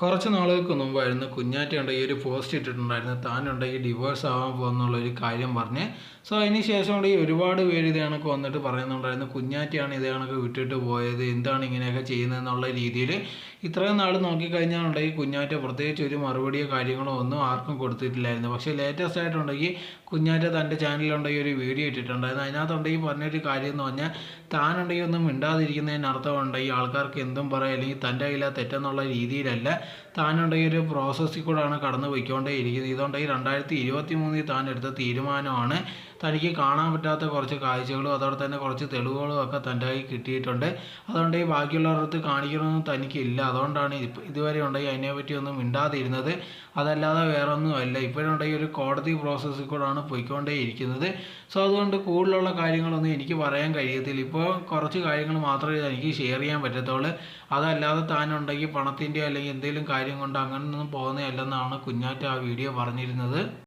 കുറച്ച് നാളുകൾക്ക് മുമ്പായിരുന്നു കുഞ്ഞാറ്റയുണ്ട് ഈ ഒരു പോസ്റ്റ് ഇട്ടിട്ടുണ്ടായിരുന്നു. താനുണ്ട് ഈ ഡിവോഴ്സ് ആവാൻ പോകുന്നുള്ള ഒരു കാര്യം പറഞ്ഞ്. സോ അതിന് ശേഷം ഉണ്ട് ഈ ഒരുപാട് പേര് ഇത് കണക്ക് വന്നിട്ട് പറയുന്നുണ്ടായിരുന്നു. കുഞ്ഞാറ്റയാണ് ഇത് കണക്ക് വിട്ടിട്ട് പോയത്. എന്താണ് ഇങ്ങനെയൊക്കെ ചെയ്യുന്നതെന്നുള്ള രീതിയിൽ ഇത്രയും നാൾ നോക്കിക്കഴിഞ്ഞാൽ ഉണ്ടെങ്കിൽ കുഞ്ഞാറ്റ പ്രത്യേകിച്ച് ഒരു മറുപടിയോ കാര്യങ്ങളോ ഒന്നും ആർക്കും കൊടുത്തിട്ടില്ലായിരുന്നു. പക്ഷേ ലേറ്റസ്റ്റ് ആയിട്ടുണ്ടെങ്കിൽ കുഞ്ഞാറ്റ തന്റെ ചാനലിലുണ്ടെങ്കിൽ ഒരു വീഡിയോ ഇട്ടിട്ടുണ്ടായിരുന്നു. അതിനകത്തുണ്ടെങ്കിൽ പറഞ്ഞൊരു കാര്യം എന്ന് പറഞ്ഞാൽ താനുണ്ടെങ്കിൽ ഒന്നും മിണ്ടാതിരിക്കുന്നതിന് അർത്ഥമുണ്ടെങ്കിൽ ആൾക്കാർക്ക് എന്തും പറയാം. അല്ലെങ്കിൽ തന്റെ കയ്യിലാ തെറ്റെന്നുള്ള രീതിയിലല്ല. താനുണ്ടെങ്കിൽ ഒരു പ്രോസസ്സിൽ കൂടെയാണ് കടന്നു പോയിക്കൊണ്ടേ ഇരിക്കുന്നത് ഇതുകൊണ്ടെങ്കിൽ രണ്ടായിരത്തി ഇരുപത്തി മൂന്നിൽ താൻ എടുത്ത തീരുമാനമാണ്. തനിക്ക് കാണാൻ പറ്റാത്ത കുറച്ച് കാഴ്ചകളും അതോടെ തന്നെ കുറച്ച് തെളിവുകളും ഒക്കെ തന്റെ കയ്യിൽ കിട്ടിയിട്ടുണ്ട്. അതുകൊണ്ട് ഈ ബാക്കിയുള്ളവരുടെ അടുത്ത് കാണിക്കണമെന്ന് തനിക്കില്ല. അതുകൊണ്ടാണ് ഇതുവരെ ഉണ്ടെങ്കിൽ അതിനെപ്പറ്റി ഒന്നും മിണ്ടാതിരുന്നത്. അതല്ലാതെ വേറെ ഒന്നും അല്ല ഇപ്പോഴുണ്ടെങ്കിൽ ഒരു കോടതി പ്രോസസ്സിൽ കൂടെയാണ് പോയിക്കൊണ്ടേ ഇരിക്കുന്നത് സോ അതുകൊണ്ട് കൂടുതലുള്ള കാര്യങ്ങളൊന്നും എനിക്ക് പറയാൻ കഴിയത്തില്ല. ഇപ്പോൾ കുറച്ച് കാര്യങ്ങൾ മാത്രമേ എനിക്ക് ഷെയർ ചെയ്യാൻ പറ്റത്തുള്ളൂ. അതല്ലാതെ താനുണ്ടെങ്കിൽ പണത്തിന്റെയോ അല്ലെങ്കിൽ എന്തെങ്കിലും കാര്യം കൊണ്ട് അങ്ങനെയൊന്നും പോകുന്നതല്ലെന്നാണ് കുഞ്ഞാറ്റ ആ വീഡിയോ പറഞ്ഞിരുന്നത്.